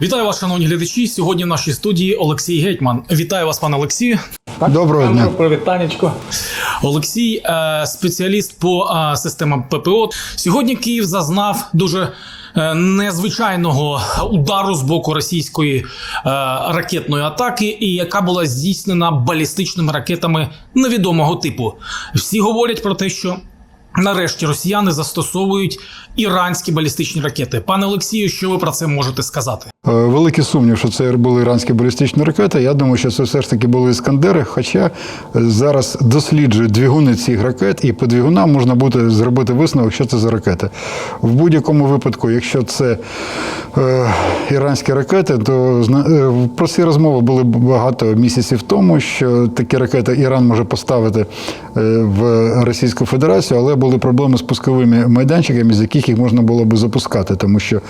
Вітаю вас, шановні глядачі. Сьогодні в нашій студії Олексій Гетьман. Вітаю вас, пане Олексію. Доброго дня. Привітанечко. Олексій, е, спеціаліст по е, системам ППО. Сьогодні Київ зазнав дуже е, незвичайного удару з боку російської е, ракетної атаки, і яка була здійснена балістичними ракетами невідомого типу. Всі говорять про те, що. Нарешті росіяни застосовують іранські балістичні ракети. Пане Олексію, що ви про це можете сказати? Е, Великий сумнів, що це були іранські балістичні ракети. Я думаю, що це все ж таки були іскандери. Хоча е, зараз досліджують двигуни цих ракет, і по двигунам можна буде зробити висновок, що це за ракети. В будь-якому випадку, якщо це е, іранські ракети, то е, про ці розмови були багато місяців тому, що такі ракети Іран може поставити е, в Російську Федерацію, але були проблеми з пусковими майданчиками, з яких їх можна було би запускати, тому що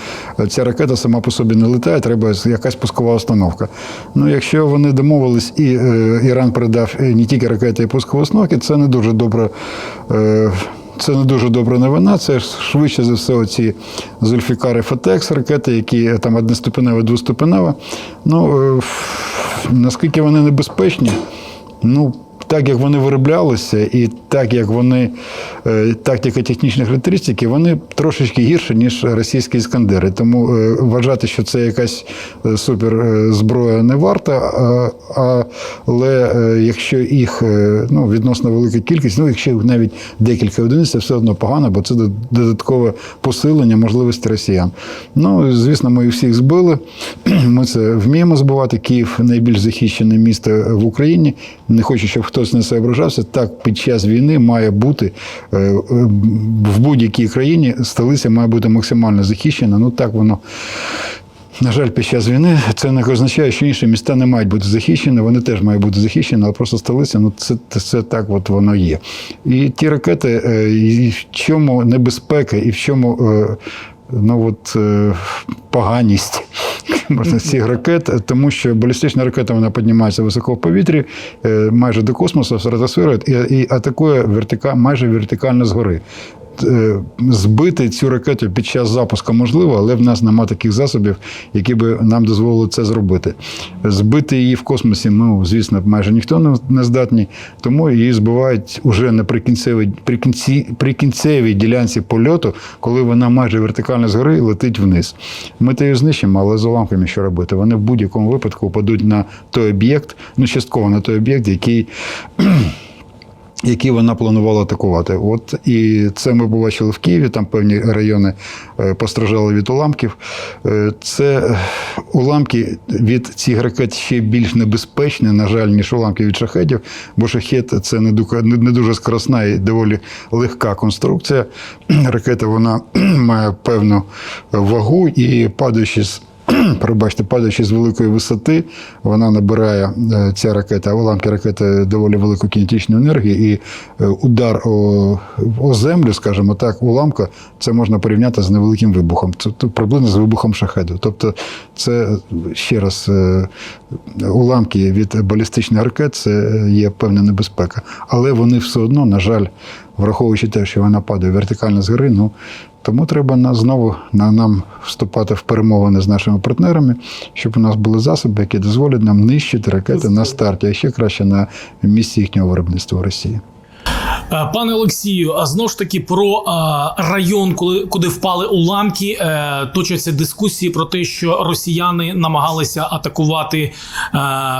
ця ракета сама по собі не летає, треба якась пускова установка. Ну, якщо вони домовились і е, Іран передав е, не тільки ракети і пускові установки, це не дуже добре. Це не дуже добра новина. Це швидше за все оці Зульфікари Фотекс ракети, які е, там одноступенева, двоступенева. Ну, наскільки вони небезпечні, ну. Так як вони вироблялися, і так як вони е, тактика технічні характеристики, вони трошечки гірші, ніж російські іскандери. Тому е, вважати, що це якась е, супер е, зброя не варта. Але якщо їх ну, відносно велика кількість, ну якщо їх навіть декілька одиниць, це все одно погано, бо це додаткове посилення можливості росіян. Ну, звісно, ми всіх збили. Ми це вміємо збивати. Київ найбільш захищене місто в Україні. Не хочу, щоб хтось не себе ображався. Так, під час війни має бути е, е, в будь-якій країні столиця має бути максимально захищена. Ну так воно. На жаль, під час війни це не означає, що інші міста не мають бути захищені, вони теж мають бути захищені, але просто столиця, ну це, це так от воно є. І ті ракети, е, і в чому небезпека, і в чому ну, от, поганість цих ракет, тому що балістична ракета вона піднімається високо в повітрі, е, майже до космосу, і, і атакує вертика, майже вертикально згори. Е, Збити цю ракету під час запуску можливо, але в нас немає таких засобів, які би нам дозволили це зробити. Збити її в космосі, ну, звісно, майже ніхто не- здатний, тому її збивають уже на прикінцевій, ділянці польоту, коли вона майже вертикально згори летить вниз. Ми то її знищимо, але з уламками що робити? Вони в будь-якому випадку впадуть на той об'єкт, ну частково на той об'єкт, який які вона планувала атакувати. От і це ми побачили в Києві. Там певні райони е, постраждали від уламків. Е, Це е, уламки від цих ракет ще більш небезпечні, на жаль, ніж уламки від шахедів, бо шахет це не дуже скоросна і доволі легка конструкція. Ракета вона має певну вагу і падаючи з Пробачте, падаючи з великої висоти, вона набирає е, ця ракета, уламки ракети доволі велику кінетичну енергію, і е, удар о, о землю, скажімо так, уламка, це можна порівняти з невеликим вибухом. Це приблизно з вибухом шахеду. Тобто, це ще раз е, уламки від балістичних ракет це є певна небезпека. Але вони все одно, на жаль, враховуючи те, що вона падає вертикально згори, ну тому треба на, знову на, нам вступати в перемовини з нашими партнерами, щоб у нас були засоби, які дозволять нам нищити ракети на старті, а ще краще на місці їхнього виробництва в Росії. Е, Пане Олексію, а знову ж таки про е, район, коли куди впали уламки, е, точаться дискусії про те, що росіяни намагалися атакувати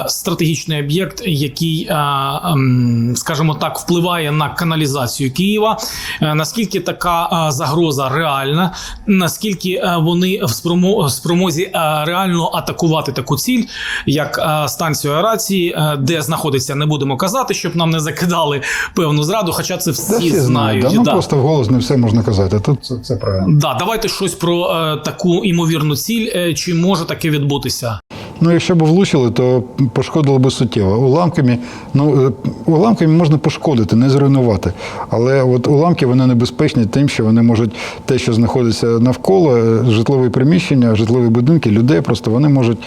стратегічний об'єкт, який, ем, скажімо так, впливає на каналізацію Києва. Наскільки така загроза реальна? Наскільки вони в спромо- спромозі реально атакувати таку ціль, як станцію аерації, де знаходиться, не будемо казати, щоб нам не закидали певну зраду, хоча це всі, Та всі знають. да, ну да. просто вголос не все можна казати. Тут це, це правильно. Да, давайте щось про е, таку імовірну ціль. Е, чи може таке відбутися? Ну, якщо б влучили, то пошкодило би суттєво. Уламками, ну, е, уламками можна пошкодити, не зруйнувати. Але от уламки вони небезпечні тим, що вони можуть те, що знаходиться навколо, е, житлові приміщення, житлові будинки, людей, просто вони можуть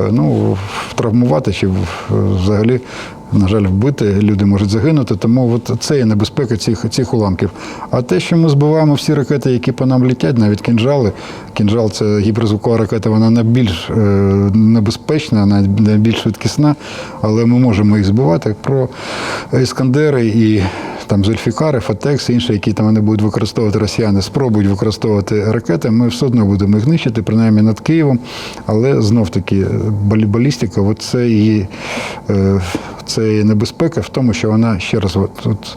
е, ну, травмувати чи взагалі на жаль, вбити, люди можуть загинути. Тому от це є небезпека цих, цих уламків. А те, що ми збиваємо всі ракети, які по нам летять, навіть кінжали. Кінжал це гіперзвукова ракета, вона найбільш е, небезпечна, най- найбільш швидкісна, але ми можемо їх збивати. Про іскандери і там Зульфікари, Фатекс, інші, які там вони будуть використовувати росіяни, спробують використовувати ракети. Ми все одно будемо їх нищити, принаймні над Києвом. Але знов таки балі- балістика, от це її. Е, це є небезпека в тому, що вона ще раз, от,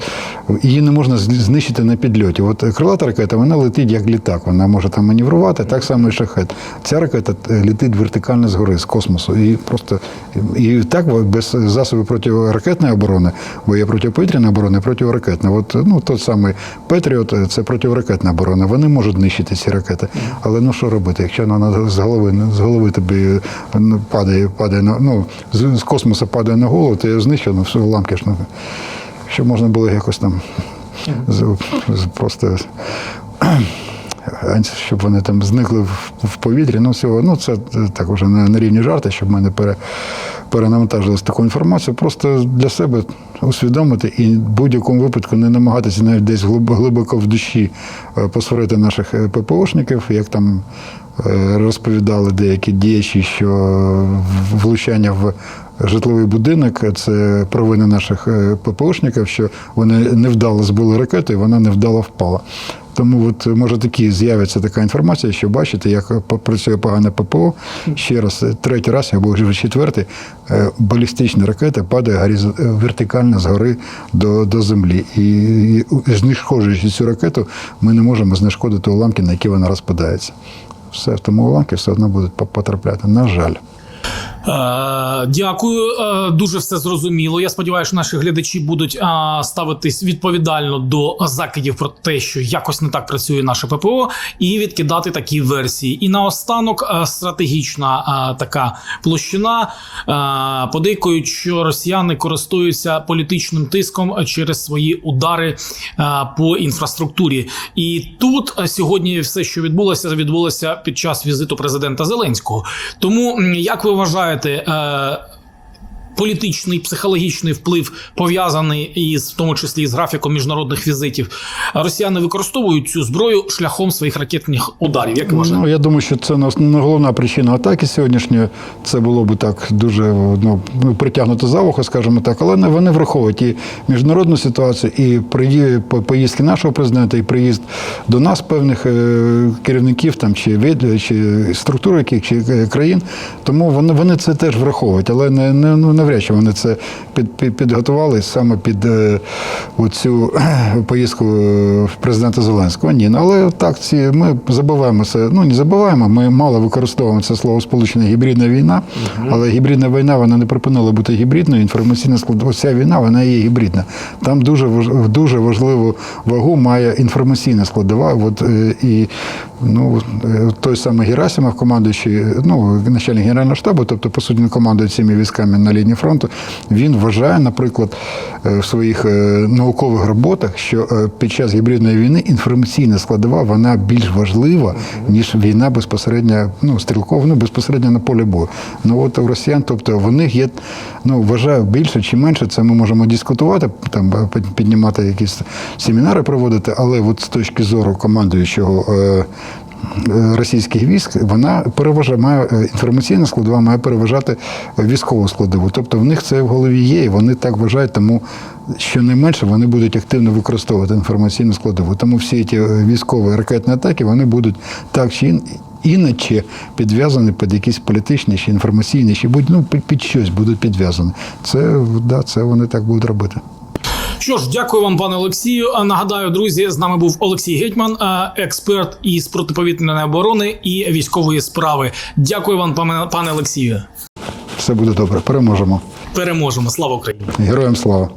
її не можна знищити на підльоті. От крилата ракета, вона летить як літак, вона може там маневрувати, так само і шахет. Ця ракета е, летить вертикально згори, з космосу. І просто і так без засобів протиракетної оборони, бо є протиповітряна оборона і протиракетна. От ну той самий Петріот це протиракетна оборона. Вони можуть нищити ці ракети. Але ну що робити, якщо вона з голови з голови тобі падає, падає на ну з, космосу падає на голову, я знищено, все ламки ж ну, що можна було якось там просто щоб вони там зникли в, повітрі. Ну, всього, ну це так уже на, на рівні жарти, щоб ми не пере, перенавантажили таку інформацію. Просто для себе усвідомити і в будь-якому випадку не намагатися навіть десь глибоко в душі е, посварити наших е, ППОшників, як там е, розповідали деякі діячі, що влучання в житловий будинок це провина наших е, ППОшників, що вони невдало збили ракету і вона невдало впала. Тому от може такі з'явиться така інформація, що бачите, як п- працює погане ППО. Ще раз, е, третій раз, або вже четвертий, е, балістична ракета падає е, вертикально згори до, до землі. І, і знешкоджуючи цю ракету, ми не можемо знешкодити уламки, на які вона розпадається. Все, тому уламки все одно будуть потрапляти. На жаль. Е, дякую, е, дуже все зрозуміло. Я сподіваюся, що наші глядачі будуть е, ставитись відповідально до закидів про те, що якось не так працює наше ППО, і відкидати такі версії. І наостанок стратегічна така площина. Подейкують, що росіяни користуються політичним тиском через свої удари по інфраструктурі. І тут сьогодні все, що відбулося, відбулося під час візиту президента Зеленського. Тому як ви вважаєте? Е, Політичний психологічний вплив пов'язаний із в тому числі з графіком міжнародних візитів. Росіяни використовують цю зброю шляхом своїх ракетних ударів. Як вважаєте? Ну, я думаю, що це не головна причина атаки сьогоднішньої. Це було б так дуже ну, притягнуто за вухо, скажімо так. Але не- вони враховують і міжнародну ситуацію, і поїздки нашого президента, і приїзд до нас певних е, керівників там чи від чи структур яких чи е, країн. Тому вони, вони це теж враховують, але не, не ну, навряд чи вони це під, під, підготували саме під е, оцю поїздку е, президента Зеленського. Ні, ну, але так ці ми забуваємо це. Ну не забуваємо. Ми мало використовуємо це слово сполучення гібридна війна, але гібридна війна вона не припинила бути гібридною. Інформаційна складова ця війна вона є гібридна. Там дуже дуже важливу вагу має інформаційна складова. От е, і ну е, той самий Герасимов, командуючий, ну начальник генерального штабу, тобто по суті командує цими військами на лінії фронту. Він вважає, наприклад, е, в своїх е, наукових роботах, що е, під час гібридної війни інформаційна складова вона більш важлива, ніж війна безпосередньо, ну стрілкова, ну безпосередньо на полі бою. Ну от у росіян, тобто в них є, ну вважаю, більше чи менше, це ми можемо дискутувати, там піднімати якісь семінари проводити, але от з точки зору командуючого. Е, е, Російських військ вона переважає, має е, інформаційна складова, має переважати військову складову. Тобто в них це в голові є, і вони так вважають, тому щонайменше вони будуть активно використовувати інформаційну складову. Тому всі ті е, військові ракетні атаки вони будуть так чи ін- іначе підв'язані під якісь політичні чи інформаційні, чи будь ну під, під щось будуть підв'язані. Це да, це вони так будуть робити. Що ж, дякую вам, пане Олексію. Нагадаю, друзі, з нами був Олексій Гетьман, е, експерт із протиповітряної оборони і військової справи. Дякую вам, пане пане Олексію. Все буде добре. Переможемо. Переможемо. Слава Україні! Героям слава!